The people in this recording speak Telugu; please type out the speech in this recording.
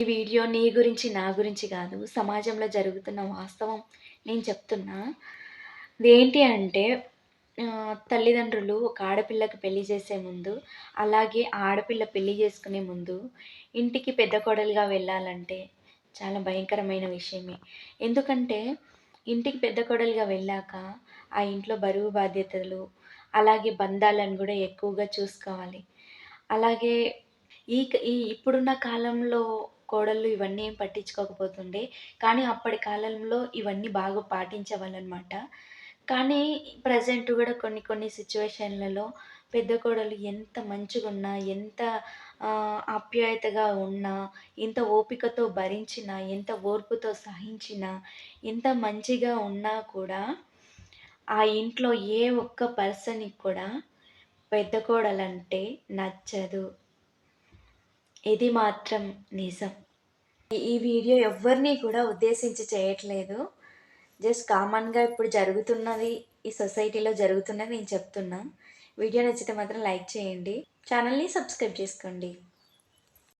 ఈ వీడియో నీ గురించి నా గురించి కాదు. సమాజంలో జరుగుతున్న వాస్తవం నేను చెప్తున్నా. ఏంటి అంటే తల్లిదండ్రులు ఒక ఆడపిల్లకి పెళ్ళి చేసే ముందు అలాగే ఆడపిల్ల పెళ్ళి చేసుకునే ముందు ఇంటికి పెద్ద కోడలుగా వెళ్ళాలంటే చాలా భయంకరమైన విషయమే. ఎందుకంటే ఇంటికి పెద్ద కోడలుగా వెళ్ళాక ఆ ఇంట్లో బరువు బాధ్యతలు అలాగే బంధాలను కూడా ఎక్కువగా చూసుకోవాలి. అలాగే ఈ ఈ ఇప్పుడున్న కాలంలో కోడళ్ళు ఇవన్నీ ఏం పట్టించుకోకపోతుండే. కానీ అప్పటి కాలంలో ఇవన్నీ బాగా పాటించేవాళ్ళనమాట. కానీ ప్రజెంట్ కూడా కొన్ని కొన్ని సిచ్యువేషన్లలో పెద్ద కోడలు ఎంత మంచిగా ఉన్నా ఎంత ఆప్యాయతగా ఉన్నా ఎంత ఓపికతో భరించినా ఎంత ఓర్పుతో సహించినా ఎంత మంచిగా ఉన్నా కూడా ఆ ఇంట్లో ఏ ఒక్క పర్సన్కి కూడా పెద్ద కోడలంటే నచ్చదు. ఇది మాత్రం నిజం. ఈ- వీడియో ఎవరిని కూడా ఉద్దేశించి చేయట్లేదు. జస్ట్ కామన్గా ఇప్పుడు జరుగుతున్నది ఈ సొసైటీలో జరుగుతున్నది నేను చెప్తున్నా. వీడియో నచ్చితే మాత్రం లైక్ చేయండి. ఛానల్ని సబ్స్క్రైబ్ చేసుకోండి.